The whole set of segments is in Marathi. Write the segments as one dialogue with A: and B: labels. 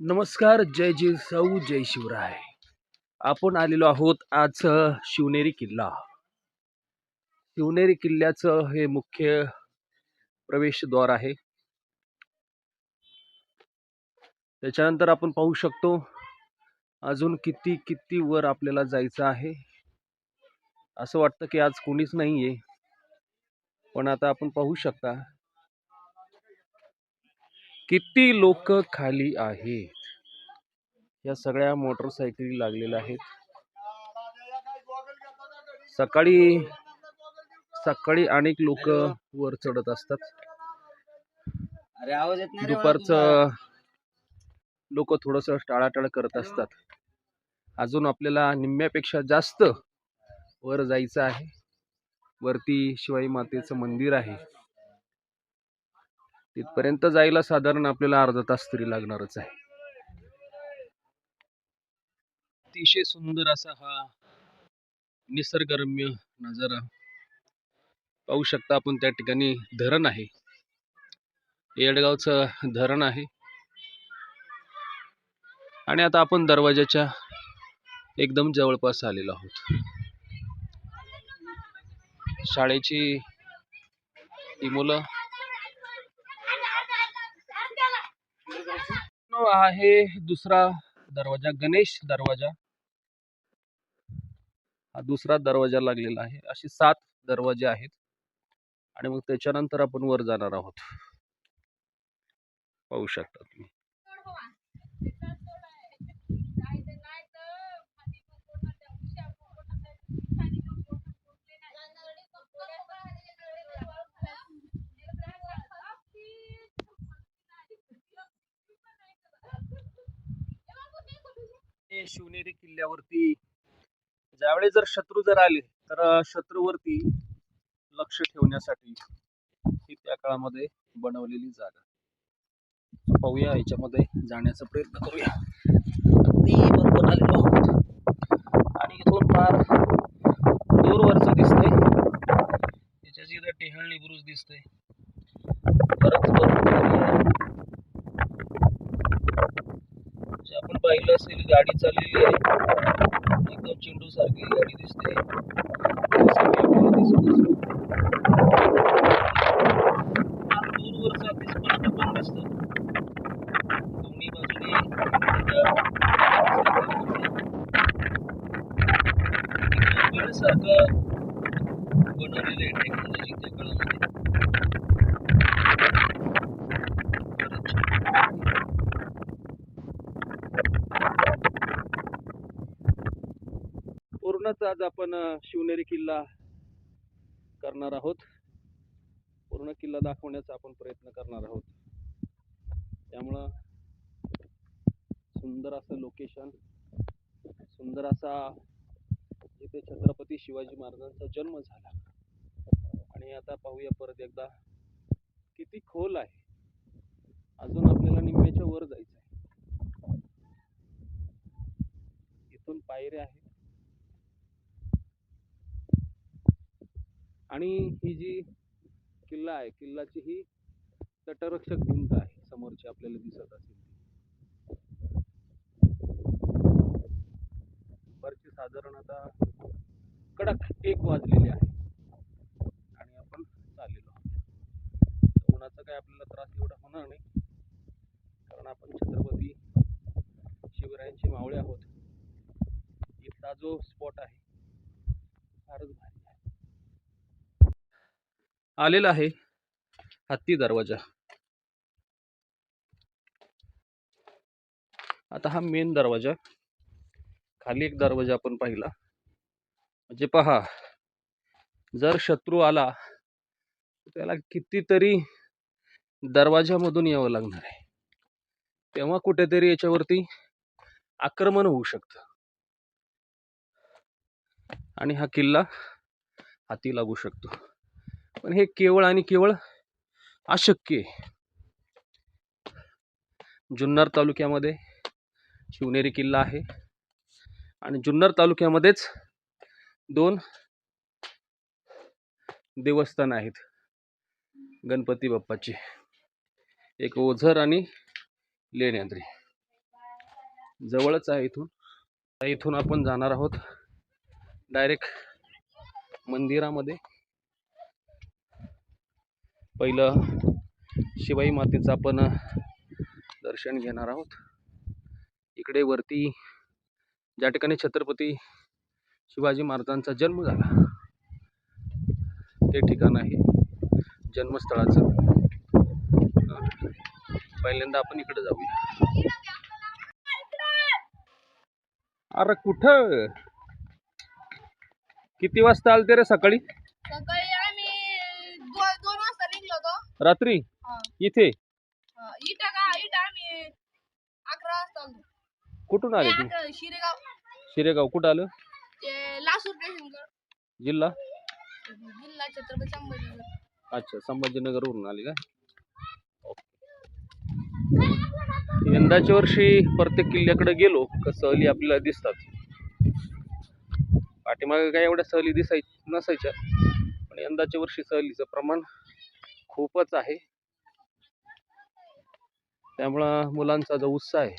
A: नमस्कार जय जिजाऊ जय शिवराय. आपण आलेलो आहोत आज शिवनेरी किल्ला. शिवनेरी किल्ल्याचं हे मुख्य प्रवेशद्वार आहे. त्याच्यानंतर आपण पाहू शकतो अजून किती किती वर आपल्याला जायचं आहे. असं वाटतं की आज कोणीच नाही आहे पण आता आपण पाहू शकता किती लोक खाली आहेत? या सगळ्या मोटरसायकली लागलेल्या आहेत. सकाळी सकाळी अनेक लोक वर चढत असतात.
B: अरे आवाज येत नाही रे
A: दुपारचं लोक थोडस टाळाटाळ करत असतात. अजून आपल्याला निम्म्यापेक्षा जास्त वर जायचं आहे. वरती शिवाई मातेचं मंदिर आहे. तिथपर्यंत जायला साधारण आपल्याला अर्धा तास तरी लागणारच आहे. अतिशय सुंदर असा हा निसर्गरम्य नजारा पाहू शकता आपण त्या ठिकाणी धरण आहे. येडगावचं धरण आहे. आणि आता आपण दरवाजाच्या एकदम जवळपास आलेलो आहोत. शाळेची ही मुलं आहे दुसरा दरवाजा गणेश दरवाजा. हा दुसरा दरवाजा लागलेला आहे. असे सात दरवाजे आहेत. आणि मग त्याच्यानंतर आपण वर जाणार आहोत. पाहू शकता तुम्ही. शिवनेरी किल्ल्यावरती. ज्यावेळेस जर शत्रू जर आले तर शत्रूवरती लक्ष ठेवण्यासाठी ही त्या काळामध्ये बनवलेली जागा. पाहूया याच्यामध्ये जाण्याचा प्रयत्न करूया. अगदी बरोबर आलेलो आहोत. आणि इथून फार दूरवरचं दिसतंय त्याच्याची इथं टेहळणी बुरुज दिसतंय बरंच बरोबर जे आपण पाहिलं असेल गाडी चाललेली आहे. एकदम चेंडू सारखी गाडी दिसते दिसत असेल. फार दूरवरचं अगदी स्पष्ट पण दिसतं दोन्ही बाजूने सारखं बनवलेलं आहे टेक्नॉलॉजी त्या काळामध्ये खरंच छान. पूर्णच आज आपण अ, शिवनेरी किल्ला करणार आहोत. पूर्ण किल्ला दाखवण्याचा आपण प्रयत्न करणार आहोत. त्यामुळं सुंदर असं लोकेशन सुंदर असा जिथे छत्रपती शिवाजी महाराजांचा जन्म झाला. आणि आता पाहूया परत एकदा किती खोल आहे. अजून आपल्याला निम्म्याच्या वर जायचं आहे इथून पायऱ्या आहेत. आणि ही जी किल्ला आहे किल्ल्याची ही तटरक्षक भिंत आहे समोरची आपल्याला दिसत असेल ती. दुपारची साधारण आता कडक एक वाजलेली आहे आणि आपण चाललेलो आहोत तर उन्हाचा काय आपल्याला त्रास एवढा होणार नाही कारण आपण छत्रपती शिवरायांचे मावळे आहोत इथला जो स्पॉट आहे फारच भारी आहे आलेला आहे. हत्ती दरवाजा. आता हा मेन दरवाजा. खाली एक दरवाजा आपण पाहिला. म्हणजे पहा जर शत्रू आला त्याला कितीतरी दरवाजामधून यावं लागणार आहे. तेव्हा कुठेतरी याच्यावरती आक्रमण होऊ शकतं. आणि हा किल्ला हाती लागू शकतो. पण हे केवळ आणि केवळ अशक्य आहे. जुन्नर तालुक्यामध्ये शिवनेरी किल्ला आहे आणि जुन्नर तालुक्यामध्येच दोन देवस्थान आहेत गणपती बाप्पाची. एक ओझर आणि लेण्याद्री. जवळच आहे इथून. इथून आपण जाणार आहोत डायरेक्ट मंदिरामध्ये. पहिलं शिवाई मातेचं आपण दर्शन घेणार आहोत. इकडे वरती ज्या ठिकाणी छत्रपती शिवाजी महाराजांचा जन्म झाला ते ठिकाण आहे जन्मस्थळाचं. पहिल्यांदा आपण इकडे जाऊया. अरे कुठं? किती वाजता आलते रे सकाळी
C: सकाळी आम्ही दोन दोन वाजता निघलो होतो
A: रात्री. इथे?
C: इटा का? इटा आम्ही अकरा वाजता आलो.
A: कुठून आले
C: ते?
A: तू
C: अकरा- शिरेगाव.
A: शिरेगाव कुठं आलं?
C: ते लासूर स्टेशन
A: जिल्हा?
C: जिल्हा छत्रपती संभाजीनगर.
A: अच्छा संभाजीनगरवरून आले का? यंदाच्या वर्षी प्रत्येक किल्ल्याकडे गेलो का सहली आपल्याला दिसतात? पाठीमागे काय एवढ्या सहली दिसाय नसायच्या पण यंदाच्या वर्षी सहलीचं प्रमाण खूपच आहे. त्यामुळं मुलांचा जो उत्साह आहे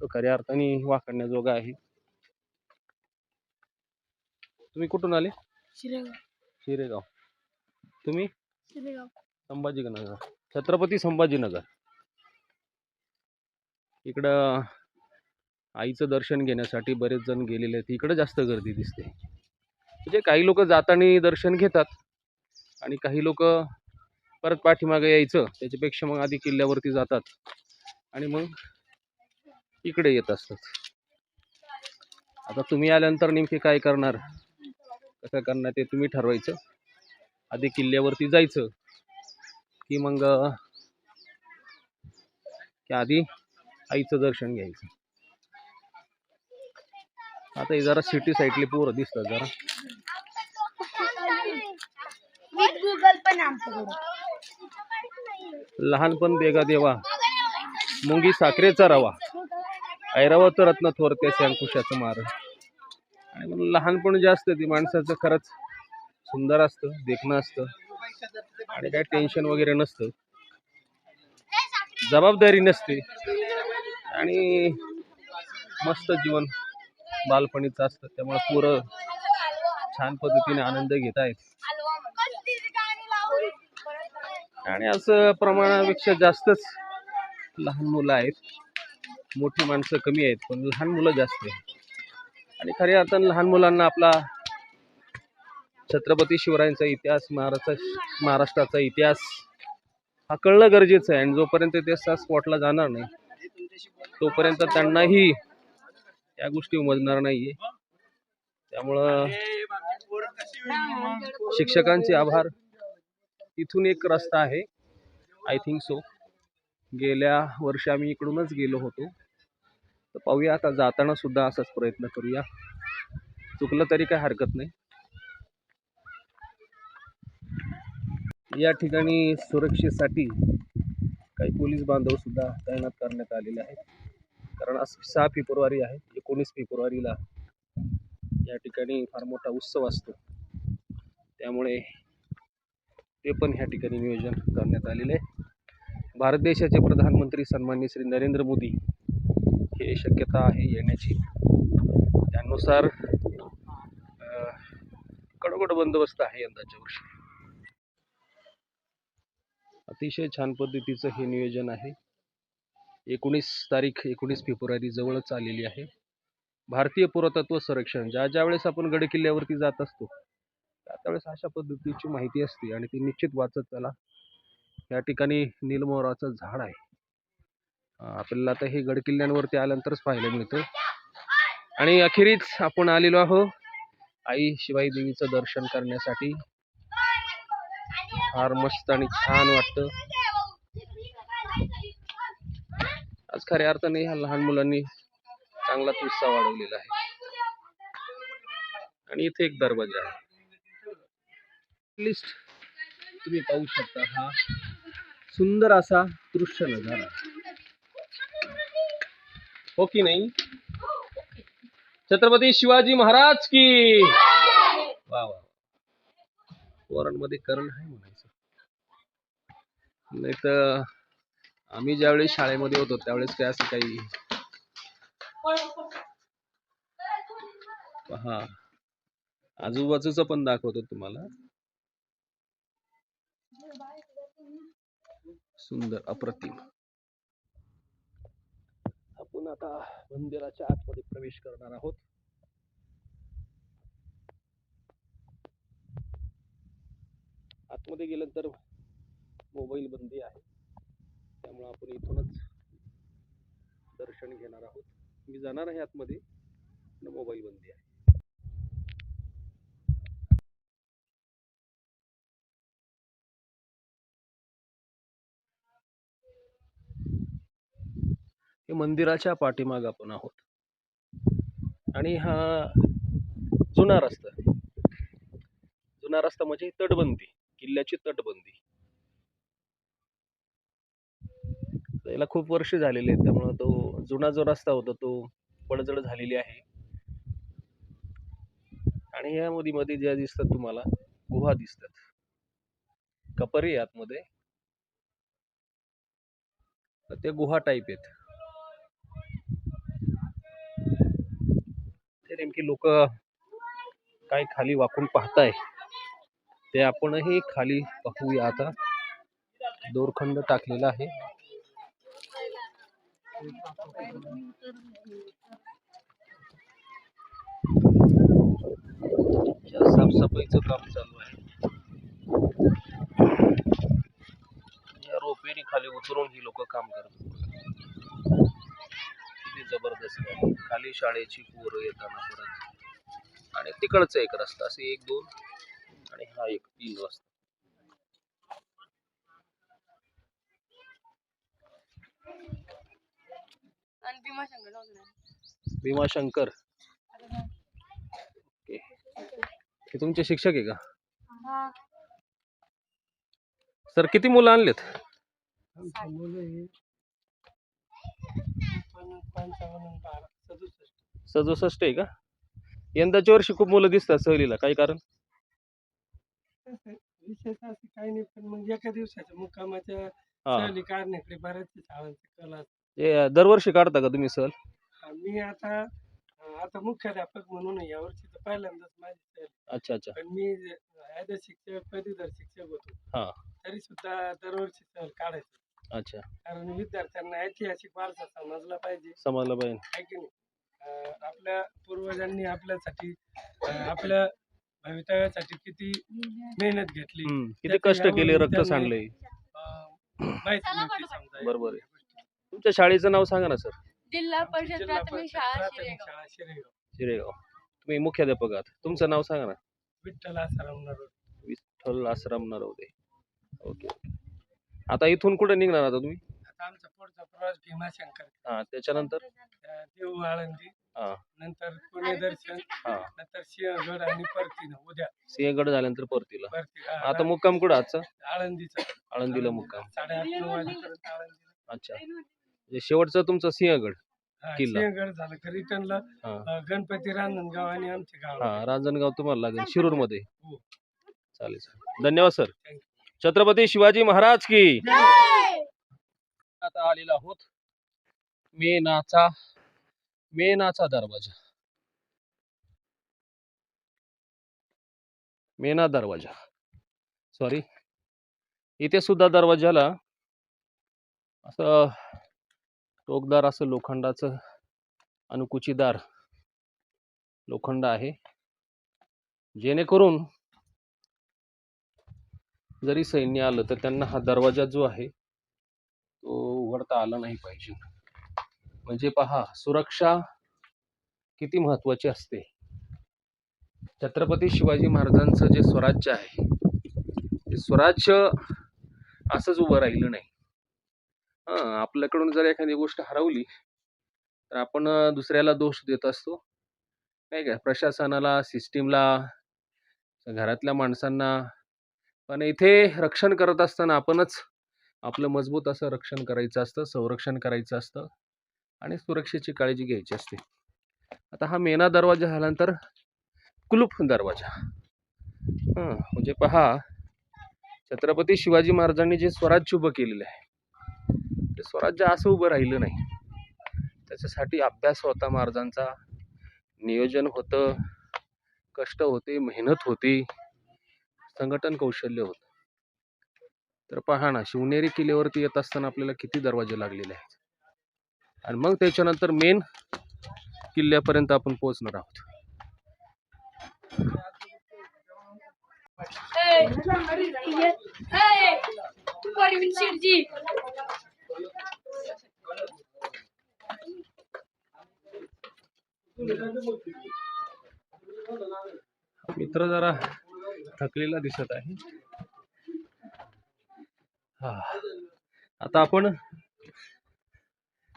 A: तो खऱ्या अर्थाने वाखाणण्याजोगा आहे. तुम्ही कुठून आले?
C: शिरेगाव.
A: शिरेगाव. तुम्ही?
C: शिरेगाव.
A: संभाजीनगर. छत्रपती संभाजीनगर. इकडं आईचं दर्शन घेण्यासाठी बरेच जण गेलेले आहेत. इकडं जास्त गर्दी दिसते. म्हणजे काही लोक जाताना दर्शन घेतात आणि काही लोक परत पाठीमागे यायचं. त्याच्यापेक्षा मग आधी किल्ल्यावरती जातात. आणि मग इकडे येत असतात. आता तुम्ही आल्यानंतर नेमके काय करणार? कसं करणार ते तुम्ही ठरवायचं. आधी किल्ल्यावरती जायचं. की मग की आधी आईचं दर्शन घ्यायचं. आता हे जरा सिटी साईडले पोरं दिसतात जरा.
C: गुगल पण आमच्याकडे.
A: लहानपण बेगा देवा. मुंगी साखरेचा रवा. ऐरावत रत्न थोरत्याचे अंकुशाचं मार. आणि मग लहानपण जे असतं ते माणसाचं खरंच सुंदर असतं देखणं असतं. आणि काय टेन्शन वगैरे नसतं. जबाबदारी नसते. आणि मस्त जीवन बालपणीचं असतं. त्यामुळे पोरं छान पद्धतीने आनंद घेत आहेत आणि असं प्रमाणापेक्षा जास्तच लहान मुलं आहेत. मोठी माणसं कमी आहेत पण लहान मुलं जास्त आहेत. आणि खऱ्या अर्थानं लहान मुलांना आपला छत्रपती शिवरायांचा इतिहास महाराष्ट्र महाराष्ट्राचा इतिहास हा कळणं गरजेचं आहे. आणि जोपर्यंत ते त्या स्पॉटला जाणार नाही तोपर्यंत त्यांनाही या गोष्टी उमजणार नाहीये. त्यामुळं शिक्षकांचे आभार. इथून एक रस्ता आहे. आय थिंक सो गेल्या वर्षी आम्ही इकडूनच गेलो होतो. तर पाहूया आता जाताना सुद्धा असाच प्रयत्न करूया. चुकलं तरी काय हरकत नाही. या ठिकाणी सुरक्षेसाठी काही पोलीस बांधव सुद्धा तैनात करण्यात आलेले आहेत. कारण आज सहा फेब्रुवारी आहे. एकोणीस फेब्रुवारीला या ठिकाणी फार मोठा उत्सव असतो. त्यामुळे ते पण ह्या ठिकाणी नियोजन करण्यात आलेलं आहे. भारत देशाचे प्रधानमंत्री सन्मान्य श्री नरेंद्र मोदी हे शक्यता आहे येण्याची. त्यानुसार कडकड बंदोबस्त आहे यंदाच्या वर्षी. अतिशय छान पद्धतीचं हे नियोजन आहे. एकोणीस तारीख एकोणीस फेब्रुवारी जवळच आलेली आहे. भारतीय पुरातत्व संरक्षण ज्या ज्या वेळेस आपण गडकिल्ल्यावरती जात असतो त्यावेळेस अशा पद्धतीची माहिती असते आणि ती निश्चित वाचत चला. या ठिकाणी नीलमोहराचं झाड आहे. आपल्याला आता हे गडकिल्ल्यांवरती आल्यानंतरच पाहायला मिळतं. आणि अखेरीच आपण आलेलो आहो आई शिवाई देवीचं दर्शन करण्यासाठी. फार मस्त आणि छान वाटतं. आज खऱ्या अर्थाने ह्या लहान मुलांनी चांगलाच उत्साह वाढवलेला आहे. आणि इथे एक दरवाजा आहे. लिस्ट तुम्ही पाहू शकता हा सुंदर असा दृश्य नजारा. हो की नाही? छत्रपती शिवाजी महाराज की! वा वा वरणमध्ये करण आहे म्हणायचं. नाही तर आम्ही ज्यावेळेस शाळेमध्ये होतो त्यावेळेस काय असं काही? पहा. आजूबाजूचं पण दाखवतो तुम्हाला. सुंदर अप्रतिम. आपण आता मंदिराच्या आतमध्ये प्रवेश करणार आहोत. आतमध्ये गेल्यानंतर मोबाईल बंदी आहे. त्यामुळे आपण इथूनच दर्शन घेणार आहोत. मी जाणार आहे आतमध्ये मोबाईल बंदी आहे. हे मंदिराच्या पाठीमाग आपण आहोत. आणि हा जुना रस्ता. जुना रस्ता म्हणजे तटबंदी किल्ल्याची तटबंदी. याला खूप वर्ष झालेले आहेत त्यामुळं तो जुना जो रस्ता होता तो पडझड झालेली आहे. आणि या मध्ये मध्ये ज्या दिसतात तुम्हाला गुहा दिसतात. कपरी आतमध्ये. त्या गुहा टाईप आहेत. नेमकी लोक काय खाली वाकून पाहताय ते आपणही खाली पाहूया आता. दोरखंड टाकलेला आहे. या साफसफाईचं काम चालू आहे. या रोपेरी खाली उतरून ही लोक काम करतात. किती जबरदस्त आहे. खाली शाळेची पोरं येताना परत आणि तिकडचा एक रस्ता असे एक दोन आणि हा एक तीन रस्ता.
C: भीमाशंकर
A: ओके. हे तुमचे शिक्षक आहे का? सर किती मुलं आणलेत? सदुसष्ट आहे का? यंदाच्या वर्षी खूप मुलं दिसतात सहलीला. काही कारण?
D: विशेष असं काही नाही पण मग एका दिवसाच्या मुक्कामाच्या
A: हा.
D: सहली काढण्याकडे बऱ्याच शाळांची कला असते.
A: हे दरवर्षी काढता का तुम्ही सहल?
D: मी आता आता मुख्याध्यापक म्हणून या वर्षी तर पहिल्यांदाच माझी सहल
A: अच्छा अच्छा.
D: पण मी ॲज अ शिक्षक पदवीधर शिक्षक होतो.
A: हा.
D: तरी सुद्धा दरवर्षी सहल काढायचो.
A: अच्छा.
D: कारण ऐतिहासिक वारसा समजला पाहिजे.
A: समजलं पाहिजे.
D: आहे की नाही? अं, आपल्या पूर्वजांनी आपल्यासाठी अं, आपल्या भवितव्यासाठी किती मेहनत घेतली.
A: हम्म, किती कष्ट केले
D: यावरून
A: रक्त
D: त्यांना-
A: सांडले.
D: अं, माहिती मिळते समजा
A: बरोबर आहे. तुमच्या शाळेचं नाव सांगा ना सर.
C: जिल्हा परिषद
D: जिल्हा
C: प्राथमिक
D: परिषद
C: शाळा
D: प्राथमिक
C: शिरेगाव.
D: शाळा शिरेगाव.
A: शिरेगाव. तुम्ही मुख्याध्यापक आहात. तुमचं नाव सांगा ना.
D: Vitthal Asaram नरोड.
A: Vitthal Ashram Narawade okay okay. आता इथून कुठे निघणार आता तुम्ही?
D: आता आमचा पुढचा प्रवास भीमाशंकर.
A: हा त्याच्यानंतर?
D: अं, देऊ आळंदी.
A: हा.
D: नंतर पुणे दर्शन.
A: हा.
D: नंतर सिंहगड आणि परतीनं उद्या.
A: सिंहगड झाल्यानंतर परतीला.
D: परती हा,
A: आता मुक्काम कुठं आजचा?
D: आळंदीचा.
A: आळंदीला मुक्काम.
D: साडेआठ नऊ वाजेपर्यंत आळंदीला.
A: अच्छा. म्हणजे शेवटचं तुमचं सिंहगड
D: हा,
A: किल्ला.
D: सिंहगड झालं का रिटर्नला
A: हा.
D: अं, गणपती रांजणगाव आणि आमचे गाव.
A: हा रांजणगाव तुम्हाला लागेल शिरूरमध्ये
D: हो.
A: चालेल चालेल. धन्यवाद सर.
D: Thank
A: छत्रपती शिवाजी महाराज की आता आलेलो आहोत. मेनाचा मेनाचा दरवाजा. मेना दरवाजा. सॉरी इथे सुद्धा दरवाजाला असं टोकदार असं लोखंडाचं अनुकुचीदार लोखंड आहे. जेणेकरून जरी सैन्य आलं तर त्यांना हा दरवाजा जो आहे उघडता आला नाही पाहिजे. म्हणजे पहा सुरक्षा किती महत्वाची असते. छत्रपती शिवाजी महाराजांचं जे स्वराज्य आहे ते स्वराज्य असंच उभं राहिलं नाही. हां आपल्याकडून जर एखादी गोष्ट हरवली तर आपण दुसऱ्याला दोष देत असतो. नाही का? प्रशासनाला सिस्टीमला घरातल्या माणसांना. पण इथे रक्षण करत असताना आपणच आपलं मजबूत असं रक्षण करायचं असतं संरक्षण करायचं असतं आणि सुरक्षेची काळजी घ्यायची असते. आता हा मेना दरवाजा झाल्यानंतर कुलूप दरवाजा. हां म्हणजे पहा छत्रपती शिवाजी महाराजांनी जे स्वराज्य उभं केलेलं आहे ते स्वराज्य असं उभं राहिलं नाही. त्याच्यासाठी अभ्यास होता महाराजांचा नियोजन होतं कष्ट होते मेहनत होती संघटन कौशल्य होतं. तर पहा ना शिवनेरी किल्ल्यावरती येत असताना आपल्याला किती दरवाजे लागलेले आहेत. आणि मग त्याच्यानंतर मेन किल्ल्यापर्यंत आपण पोहोचणार आहोत. मित्र जरा थकलेला दिसत आहे. हा. आता आपण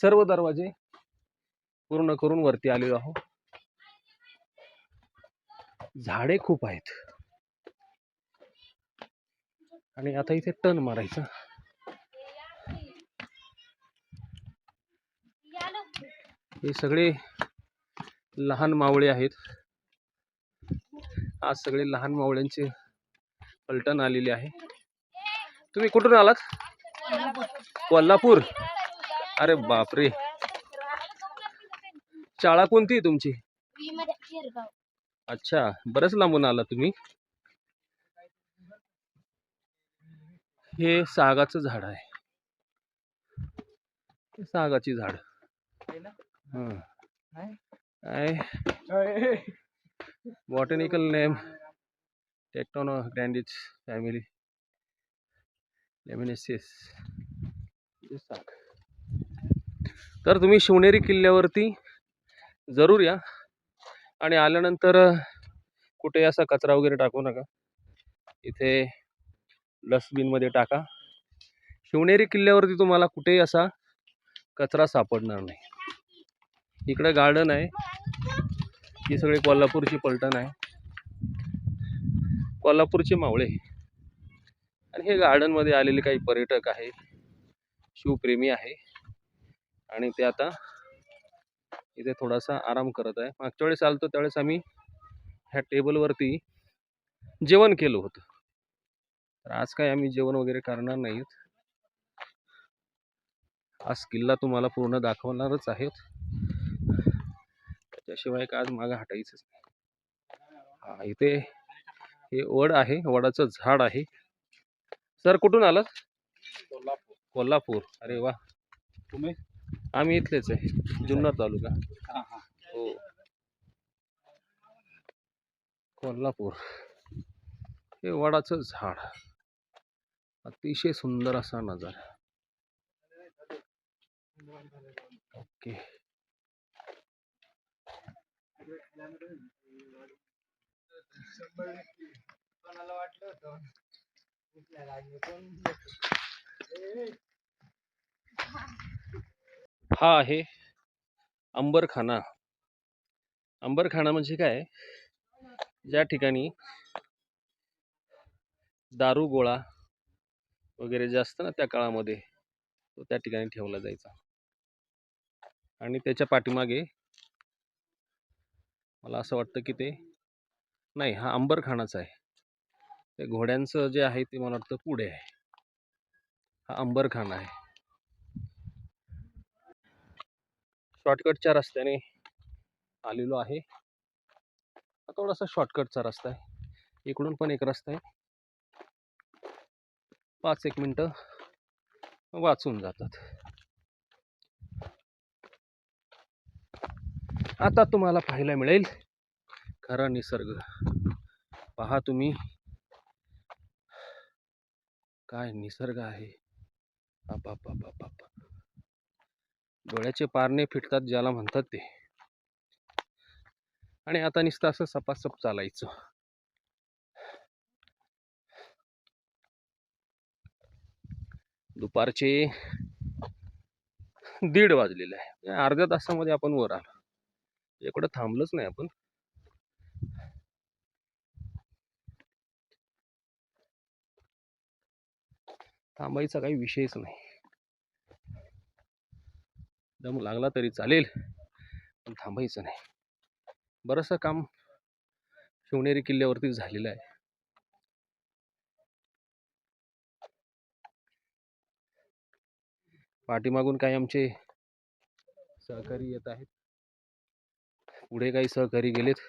A: सर्व दरवाजे पूर्ण करून वरती आलेलो आहोत. झाडे खूप आहेत. आणि आता इथे टन मारायचं. हे सगळे लहान मावळे आहेत. आज सगळे लहान मावळ्यांचे पलटण आलेले आहे. तुम्ही कुठून आलात? कोल्हापूर. अरे बापरे. शाळा कोणती आहे तुमची? अच्छा बरंच लांबून आला तुम्ही. हे सागाचं झाड आहे. हे सागाची झाड. Botanical name Tectona grandis family Lamiaceae तर तुम्ही शिवनेरी किल्ल्यावरती जरूर या. आणि आल्यानंतर कुठे असा कचरा वगैरे टाकू नका. इथे डस्टबिनमध्ये टाका. शिवनेरी किल्ल्यावरती तुम्हाला कुठेही असा कचरा सापडणार नाही. इकडे गार्डन आहे. ही सगळी कोल्हापूरची पलटण आहे. कोल्हापूरचे मावळे. आणि हे गार्डनमध्ये आलेले काही पर्यटक आहे. शिवप्रेमी आहे. आणि ते आता इथे थोडासा आराम करत आहे. मागच्या वेळेस आलतो त्यावेळेस आम्ही ह्या टेबलवरती जेवण केलं होतं. तर आज काय आम्ही जेवण वगैरे करणार नाहीत. आज किल्ला तुम्हाला पूर्ण दाखवणारच आहेत. त्याच्याशिवाय का आज मागं हटायचंच नाही. हा इथे हे वड आहे. वडाचं झाड आहे. सर कुठून आलात?
B: कोल्हापूर.
A: कोल्हापूर. अरे वा.
B: तुम्ही?
A: आम्ही इथलेच आहे जुन्नर तालुका.
B: हा
A: कोल्हापूर. हे वडाचं झाड. अतिशय सुंदर असा नजारा. ओके.
B: वाटलं होतं?
A: हा आहे. अंबरखाना. अंबरखाना म्हणजे काय? ज्या ठिकाणी दारू गोळा वगैरे जे असतं ना त्या काळामध्ये तो त्या ठिकाणी ठेवला जायचा. आणि त्याच्या पाठीमागे मला असं वाटतं की ते नाही हा अंबरखानाच आहे. ते घोड्यांचं जे आहे ते मला वाटतं पुढे आहे. हा अंबरखान आहे. शॉर्टकटच्या रस्त्याने आलेलो आहे. हा थोडासा शॉर्टकटचा रस्ता आहे. इकडून पण एक रस्ता आहे. पाच एक मिनटं वाचून जातात. आता तुम्हाला पाहायला मिळेल खरा निसर्ग. पहा तुम्ही. काय निसर्ग आहे. बापा डोळ्याचे पारणे फिटतात ज्याला म्हणतात ते. आणि आता निसतं असं सपासप चालायचं. दुपारचे दीड वाजलेले आहे. अर्ध्या तासामध्ये आपण वर आलो. इकडं थांबलोच नाही आपण. थांबायचा काही विषयच नाही. दम लागला तरी चालेल पण थांबायचं नाही. बरंचसं काम शिवनेरी किल्ल्यावरती झालेलं आहे. पाठीमागून काही आमचे सहकारी येत आहेत. पुढे काही सहकारी गेलेत.